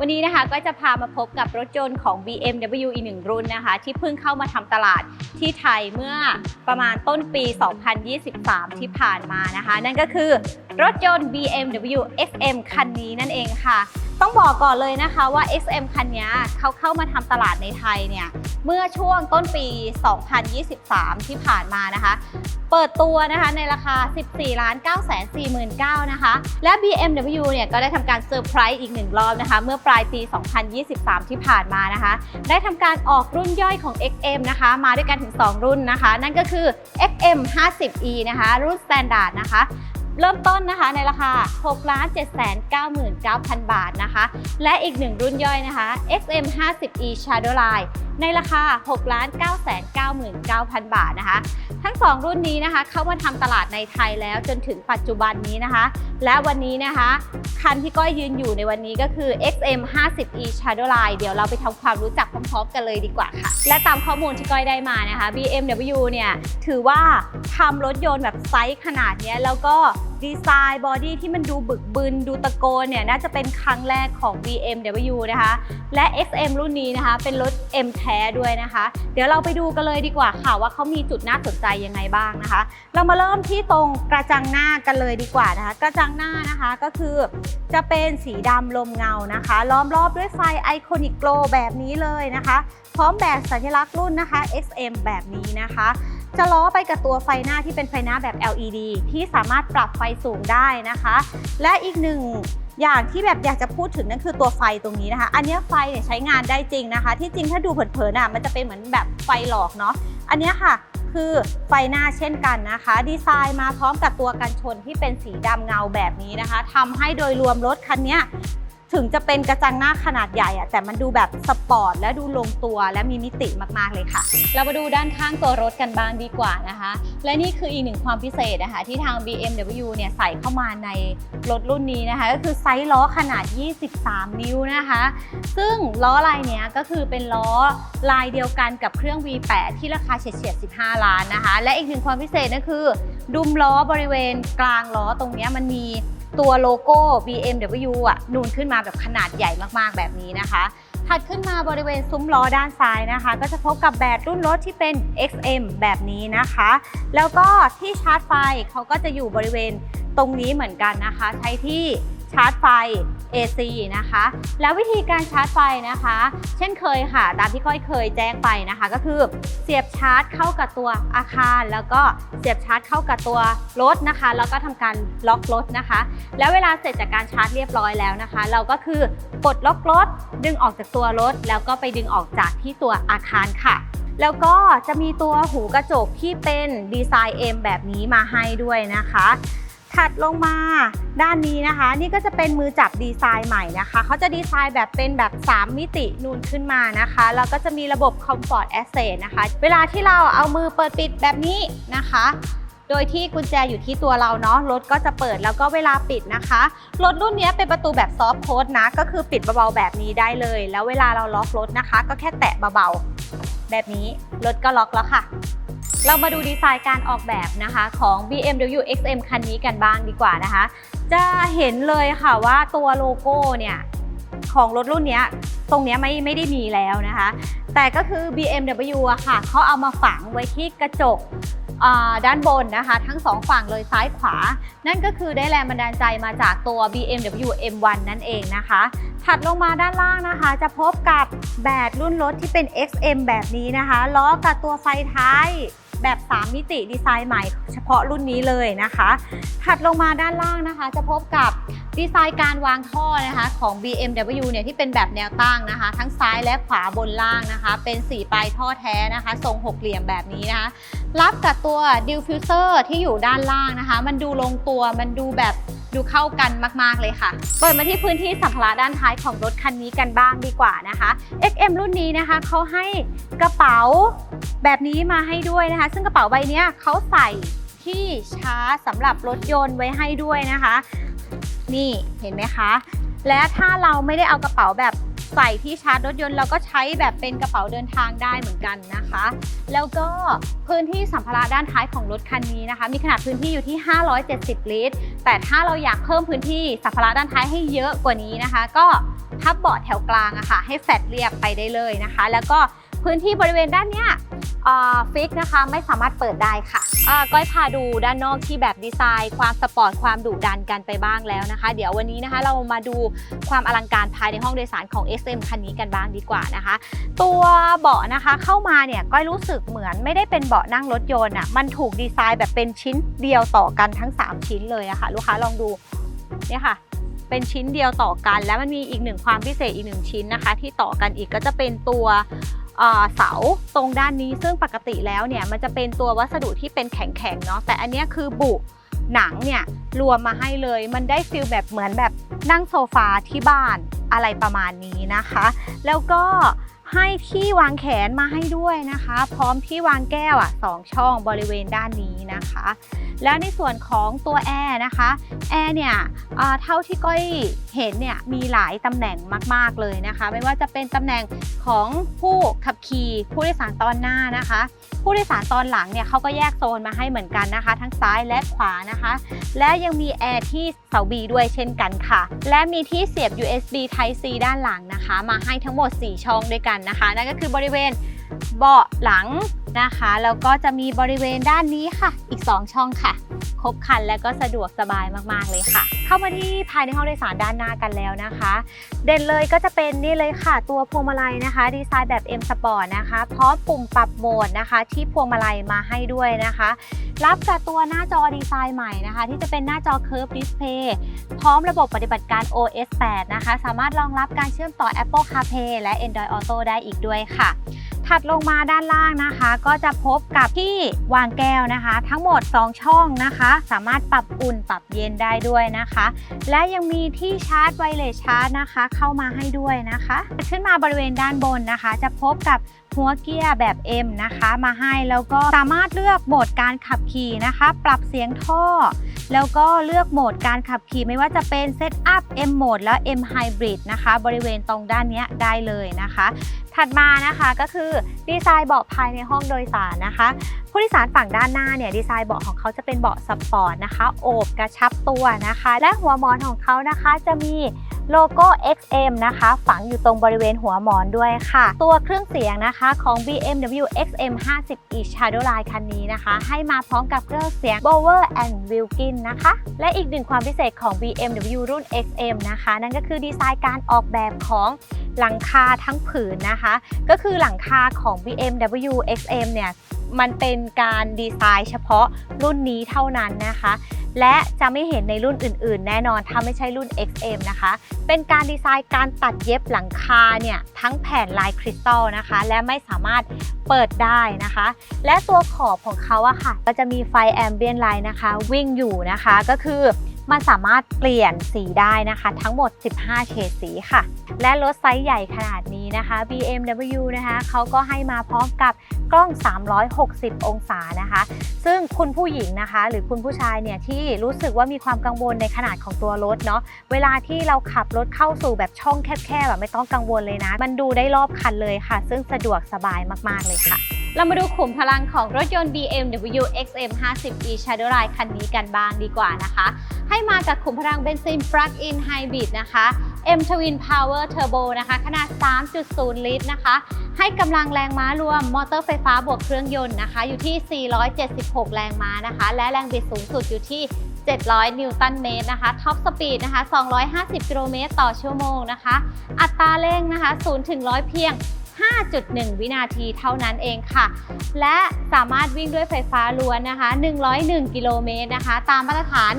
วันนี้นะคะก็จะพามาพบกับรถยนต์ของ BMW อีกหนึ่งรุ่นนะคะ ที่เพิ่งเข้ามาทำตลาดที่ไทยเมื่อประมาณต้นปี 2023 ที่ผ่านมานะคะ นั่นก็คือรถยนต์ BMW XM คันนี้นั่นเองค่ะ ต้องบอกก่อนเลยนะคะว่า XM คันนี้เขาเข้ามาทำตลาดในไทยเนี่ยเมื่อช่วงต้นปี 2023 ที่ผ่านมานะคะ เปิดตัวนะคะในราคา 14 ล้าน 9 4 9 0 0 0นะคะ และ BMW เนี่ยก็ได้ทำการเซอร์ไพรส์อีกหนึ่งรอบนะคะ เมื่อปลายปี 2023 ที่ผ่านมานะคะ ได้ทำการออกรุ่นย่อยของ XM นะคะ มาด้วยกันถึง 2 รุ่นนะคะ นั่นก็คือ XM 50e นะคะ รุ่น Standard นะคะ เริ่มต้นนะคะในราคา 6 7 9 9 0 0 0 บาทนะคะ และอีกหนึ่งรุ่นย่อยนะคะ XM 50e Shadowline ในราคา 6 9 9 9 9 0 0 บาทนะคะ ทั้ง 2 รุ่นนี้นะคะ เข้ามาทำตลาดในไทยแล้วจนถึงปัจจุบันนี้นะคะ และวันนี้นะคะ คันที่ก้อยยืนอยู่ในวันนี้ก็คือ XM 50e Shadowline เดี๋ยวเราไปทำความรู้จักพร้อมๆกันเลยดีกว่าค่ะ และตามข้อมูลที่ก้อยได้มานะคะ BMW เนี่ย ถือว่าทำรถยนต์แบบไซส์ขนาดนี้แล้วก็ ดีไซน์บอดี้ที่มันดูบึกบึนดูตะโกนเนี่ยน่าจะเป็นครั้งแรกของ BMW นะคะ และ XM รุ่นนี้นะคะ เป็นรถ M แท้ด้วยนะคะ เดี๋ยวเราไปดูกันเลยดีกว่าค่ะว่าเขามีจุดน่าสนใจยังไงบ้างนะคะ เรามาเริ่มที่ตรงกระจังหน้ากันเลยดีกว่านะคะ กระจังหน้านะคะก็คือจะเป็นสีดำลมเงานะคะ ล้อมรอบด้วยไฟไอคอนิกโกลแบบนี้เลยนะคะ พร้อมแบกสัญลักษณ์รุ่นนะคะ XM แบบนี้นะคะ จะล้อไปกับตัวไฟหน้าที่เป็นไฟหน้าแบบ LED ที่สามารถปรับไฟสูงได้นะคะ และอีกหนึ่งอย่างที่แบบอยากจะพูดถึงนั่นคือตัวไฟตรงนี้นะคะ อันนี้ไฟเนี่ยใช้งานได้จริงนะคะ ที่จริงถ้าดูเผินๆอะมันจะเป็นเหมือนแบบไฟหลอกเนาะ อันนี้ค่ะคือไฟหน้าเช่นกันนะคะ ดีไซน์มาพร้อมกับตัวกันชนที่เป็นสีดำเงาแบบนี้นะคะทำให้โดยรวมรถคันนี้ ถึงจะเป็นกระจังหน้าขนาดใหญ่อะแต่มันดูแบบสปอร์ตและดูลงตัวและมีมิติมากๆเลยค่ะ เรามาดูด้านข้างตัวรถกันบ้างดีกว่านะคะ และนี่คืออีกหนึ่งความพิเศษนะคะที่ทาง BMW เนี่ยใส่เข้ามาในรถรุ่นนี้นะคะ ก็คือไซส์ล้อขนาด 23 นิ้วนะคะ ซึ่งล้อลายเนี้ยก็คือเป็นล้อลายเดียวกันกับเครื่อง V8 ที่ราคาเฉียดๆ15 ล้านนะคะ และอีกหนึ่งความพิเศษก็คือ ดุมล้อบริเวณกลางล้อตรงเนี้ยมันมี ตัวโลโก้ BMW อะนูนขึ้นมาแบบขนาดใหญ่มากๆแบบนี้นะคะถัดขึ้นมาบริเวณซุ้มล้อด้านซ้ายนะคะ ก็จะพบกับแบตรุ่นรถที่เป็น XM แบบนี้นะคะ แล้วก็ที่ชาร์จไฟเขาก็จะอยู่บริเวณตรงนี้เหมือนกันนะคะ ใช้ที่ ชาร์จไฟ AC นะคะ แล้ววิธีการชาร์จไฟนะคะ เช่นเคยค่ะ ตามที่ก้อยเคยแจ้งไปนะคะ ก็คือเสียบชาร์จเข้ากับตัวอาคาร แล้วก็เสียบชาร์จเข้ากับตัวรถนะคะ แล้วก็ทำการล็อกรถนะคะ แล้วเวลาเสร็จจากการชาร์จเรียบร้อยแล้วนะคะ เราก็คือปลดล็อกรถ ดึงออกจากตัวรถ แล้วก็ไปดึงออกจากที่ตัวอาคารค่ะแล้วก็จะมีตัวหูกระจกที่เป็นดีไซน์ M แบบนี้มาให้ด้วยนะคะ ถัดลงมาด้านนี้นะคะ นี่ก็จะเป็นมือจับดีไซน์ใหม่นะคะเขาจะดีไซน์แบบเป็นแบบ 3 มิตินูนขึ้นมานะคะแล้วก็จะมีระบบ Comfort Access นะคะ เวลาที่เราเอามือเปิดปิดแบบนี้นะคะ โดยที่กุญแจอยู่ที่ตัวเราเนาะรถก็จะเปิดแล้วก็เวลาปิดนะคะรถรุ่นนี้เป็นประตูแบบซอฟต์โค้ดนะ ก็คือปิดเบาๆแบบนี้ได้เลย แล้วเวลาเราล็อกรถนะคะ ก็แค่แตะเบาๆแบบนี้รถก็ล็อกแล้วค่ะ เรามาดูดีไซน์การออกแบบนะคะของ BMW XM คันนี้กันบ้างดีกว่านะคะ จะเห็นเลยค่ะว่าตัวโลโก้เนี่ยของรถรุ่นนี้ตรงนี้ไม่ไม่ได้มีแล้วนะคะ แต่ก็คือ BMW อะค่ะเขาเอามาฝังไว้ที่กระจกด้านบนนะคะ ทั้งสองฝั่งเลยซ้ายขวา นั่นก็คือได้แรงบันดาลใจมาจากตัว BMW M1 นั่นเองนะคะ ถัดลงมาด้านล่างนะคะ จะพบกับแบตรุ่นรถที่เป็น XM แบบนี้นะคะ ล้อกับตัวไฟท้าย แบบ 3 มิติดีไซน์ใหม่เฉพาะรุ่นนี้เลยนะคะ ถัดลงมาด้านล่างนะคะ จะพบกับ ดีไซน์การวางท่อนะคะของ BMW เนี่ยที่เป็นแบบแนวตั้งนะคะ ทั้งซ้ายและขวาบนล่างนะคะ เป็นสีปลายท่อแท้นะคะ ทรงหกเหลี่ยมแบบนี้นะคะรับกับตัวดิวฟิวเซอร์ที่อยู่ด้านล่างนะคะ มันดูลงตัวมันดูแบบดูเข้ากันมาก ๆ เลยค่ะ เปิดมาที่พื้นที่สัมภาระด้านท้ายของรถคันนี้กันบ้างดีกว่านะคะ XM รุ่นนี้นะคะเขาให้กระเป๋าแบบนี้มาให้ด้วยนะคะ ซึ่งกระเป๋าใบเนี้ยเขาใส่ที่ชาร์จสำหรับรถยนต์ไว้ให้ด้วยนะคะ นี่เห็นไหมคะ และถ้าเราไม่ได้เอากระเป๋าแบบใส่ที่ชาร์จรถยนต์แล้วก็ใช้แบบเป็นกระเป๋าเดินทางได้เหมือนกันนะคะ แล้วก็พื้นที่สัมภาระด้านท้ายของรถคันนี้นะคะ มีขนาดพื้นที่อยู่ที่ 570 ลิตร แต่ถ้าเราอยากเพิ่มพื้นที่สัมภาระด้านท้ายให้เยอะกว่านี้นะคะ ก็พับเบาะแถวกลางอะค่ะให้แฟตเรียบไปได้เลยนะคะ แล้วก็ พื้นที่บริเวณด้านเนี้ยฟิกนะคะไม่สามารถเปิดได้ค่ะก้อยพาดูด้านนอกที่แบบดีไซน์ ความสปอร์ตความดุดันกันไปบ้างแล้วนะคะ เดี๋ยววันนี้นะคะเรามาดูความอลังการภายในห้องโดยสารของ SM คันนี้กันบ้างดีกว่านะคะ ตัวเบาะนะคะเข้ามาเนี่ยก้อยรู้สึกเหมือนไม่ได้เป็นเบาะนั่งรถยนต์อะมันถูกดีไซน์แบบเป็นชิ้นเดียวต่อกันทั้ง 3 ชิ้นเลยอะค่ะลูกค้าลองดูเนี่ยค่ะเป็นชิ้นเดียวต่อกัน แล้วมันมีอีกหนึ่งความพิเศษอีกหนึ่งชิ้นนะคะ ที่ต่อกันอีกก็จะเป็นตัว เสาตรงด้านนี้ซึ่งปกติแล้วเนี่ยมันจะเป็นตัววัสดุที่เป็นแข็งๆเนาะแต่อันนี้คือบุหนังเนี่ยรวมมาให้เลย มันได้ฟิลแบบเหมือนแบบนั่งโซฟาที่บ้านอะไรประมาณนี้นะคะ แล้วก็ ให้ที่วางแขนมาให้ด้วยนะคะ พร้อมที่วางแก้วอะสองช่องบริเวณด้านนี้นะคะ แล้วในส่วนของตัวแอร์นะคะแอร์เนี่ยเท่าที่ก้อยเห็นเนี่ยมีหลายตำแหน่งมาก ๆเลยนะคะ ไม่ว่าจะเป็นตำแหน่งของผู้ขับขี่ผู้โดยสารตอนหน้านะคะ ผู้โดยสารตอนหลังเนี่ยเขาก็แยกโซนมาให้เหมือนกันนะคะ ทั้งซ้ายและขวานะคะ และยังมีแอร์ที่เสาบีด้วยเช่นกันค่ะ และมีที่เสียบ USB Type C ด้านหลังนะคะ มาให้ทั้งหมด 4 ช่องด้วยกันนะคะ นั่นก็คือบริเวณเบาะหลังนะคะแล้วก็จะมีบริเวณด้านนี้ค่ะ อีก 2 ช่องค่ะ ครบครันและก็สะดวกสบายมากๆเลยค่ะ เข้ามาที่ภายในห้องโดยสารด้านหน้ากันแล้วนะคะ เด่นเลยก็จะเป็นนี่เลยค่ะ ตัวพวงมาลัยนะคะ ดีไซน์แบบ M Sport นะคะพร้อมปุ่มปรับโหมดนะคะ ที่พวงมาลัยมาให้ด้วยนะคะ รับกับตัวหน้าจอดีไซน์ใหม่นะคะ ที่จะเป็นหน้าจอ Curve Display พร้อมระบบปฏิบัติการ OS 8 นะคะ สามารถรองรับการเชื่อมต่อ Apple CarPlay และ Android Auto ได้อีกด้วยค่ะ ถัดลงมาด้านล่างนะคะ ก็จะพบกับที่วางแก้วนะคะ ทั้งหมด 2 ช่องนะคะ สามารถปรับอุ่นปรับเย็นได้ด้วยนะคะ และยังมีที่ชาร์จไวเลสชาร์จนะคะ เข้ามาให้ด้วยนะคะ ขึ้นมาบริเวณด้านบนนะคะ จะพบกับ หัวเกียร์แบบ M นะคะมาให้แล้วก็สามารถเลือกโหมดการขับขี่นะคะ ปรับเสียงท่อ แล้วก็เลือกโหมดการขับขี่ไม่ว่าจะเป็นเซตอัพ M Mode และ M Hybrid นะคะ บริเวณตรงด้านนี้ได้เลยนะคะ ถัดมานะคะก็คือดีไซน์เบาะภายในห้องโดยสารนะคะ ผู้โดยสารฝั่งด้านหน้าเนี่ยดีไซน์เบาะของเขาจะเป็นเบาะสปอร์ตนะคะ โอบกระชับตัวนะคะ และหัวหมอนของเขานะคะจะมี โลโก้ XM นะคะ ฝังอยู่ตรงบริเวณหัวหมอนด้วยค่ะ ตัวเครื่องเสียงนะคะของ BMW XM 50 e Shadowline คันนี้นะคะ ให้มาพร้อมกับเครื่องเสียง Bower and Wilkin นะคะ และอีกหนึ่งความพิเศษของ BMW รุ่น XM นะคะ นั่นก็คือดีไซน์การออกแบบของหลังคาทั้งผืนนะคะ ก็คือหลังคาของ BMW XM เนี่ยมันเป็นการดีไซน์เฉพาะรุ่นนี้เท่านั้นนะคะ และจะไม่เห็นในรุ่นอื่น ๆ แน่นอนถ้าไม่ใช่รุ่น XM นะคะ เป็นการดีไซน์การตัดเย็บหลังคาเนี่ยทั้งแผ่นลายคริสตัลนะคะ และไม่สามารถเปิดได้นะคะ และตัวขอบของเขาอะค่ะ ก็จะมีไฟแอมเบียนไลน์นะคะ วิ่งอยู่นะคะก็คือ มันสามารถเปลี่ยนสีได้นะคะ ทั้งหมด 15 เฉดสีค่ะ และรถไซส์ใหญ่ขนาดนี้นะคะ BMW นะคะเขาก็ให้มาพร้อมกับกล้อง 360 องศานะคะ ซึ่งคุณผู้หญิงนะคะ หรือคุณผู้ชายเนี่ยที่รู้สึกว่ามีความกังวลในขนาดของตัวรถเนาะเวลาที่เราขับรถเข้าสู่แบบช่องแคบๆแบบไม่ต้องกังวลเลยนะ มันดูได้รอบคันเลยค่ะ ซึ่งสะดวกสบายมากๆเลยค่ะ เรามาดูขุมพลังของรถยนต์ BMW XM 50e Shadowline คันนี้กันบ้างดีกว่านะคะ ให้มาจากขุมพลังเบนซิน Plug-in Hybrid นะคะ M Twin Power Turbo นะคะ ขนาด 3.0 ลิตรนะคะ ให้กำลังแรงม้ารวมมอเตอร์ไฟฟ้าบวกเครื่องยนต์นะคะ อยู่ที่ 476 แรงม้านะคะ และแรงบิดสูงสุดอยู่ที่ 700 นิวตันเมตรนะคะ ท็อปสปีดนะคะ 250 กิโลเมตรต่อชั่วโมงนะคะ อัตราเร่งนะคะ 0 ถึง 100 เพียง 5.1 วินาทีเท่านั้นเองค่ะ และสามารถวิ่งด้วยไฟฟ้าล้วนนะคะ 101 กิโลเมตรนะคะ ตามมาตรฐาน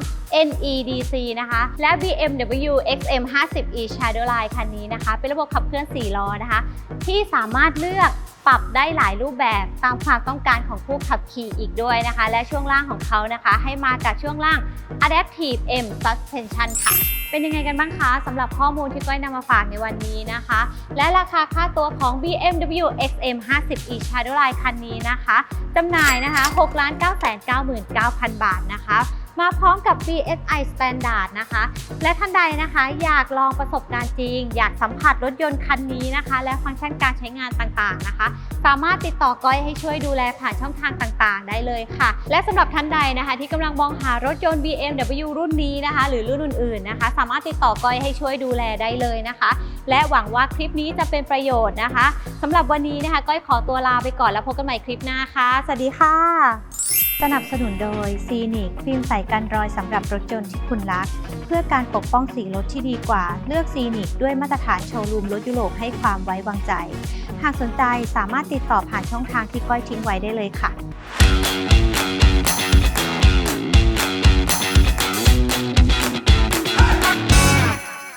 NEDC นะคะ และ BMW XM 50e Shadowline คันนี้นะคะ เป็นระบบขับเคลื่อน 4 ล้อนะคะ ที่สามารถเลือกปรับได้หลายรูปแบบตามความต้องการของผู้ขับขี่อีกด้วยนะคะ และช่วงล่างของเขานะคะ ให้มากับช่วงล่าง Adaptive M Suspension ค่ะเป็นยังไงกันบ้างคะสำหรับข้อมูลที่ก้อยนำมาฝากในวันนี้นะคะ และราคาค่าตัวของ BMW XM 50e Shadowline คันนี้นะคะจำหน่ายนะคะ 6 9 9 9 0 0 0 บาทนะคะ มาพร้อมกับ BSI Standard นะคะ และท่านใดนะคะอยากลองประสบการณ์จริง อยากสัมผัสรถยนต์คันนี้นะคะ และฟังก์ชันการใช้งานต่างๆนะคะ สามารถติดต่อก้อยให้ช่วยดูแลผ่านช่องทางต่างๆ ได้เลยค่ะ และสำหรับท่านใดนะคะ ที่กำลังมองหารถยนต์ BMW รุ่นนี้นะคะ หรือรุ่นอื่นๆนะคะ สามารถติดต่อก้อยให้ช่วยดูแลได้เลยนะคะ และหวังว่าคลิปนี้จะเป็นประโยชน์นะคะสำหรับวันนี้นะคะก้อยขอตัวลาไปก่อนแล้วพบกันใหม่คลิปหน้าค่ะสวัสดีค่ะ สนับสนุนโดยซีนิกฟิล์มใสกันรอยสำหรับรถยนต์ที่คุณรัก เพื่อการปกป้องสีรถที่ดีกว่า เลือกซีนิกด้วยมาตรฐานโชว์รูมรถยุโรปให้ความไว้วางใจ หากสนใจสามารถติดต่อผ่านช่องทางที่ก้อยทิ้งไว้ได้เลยค่ะ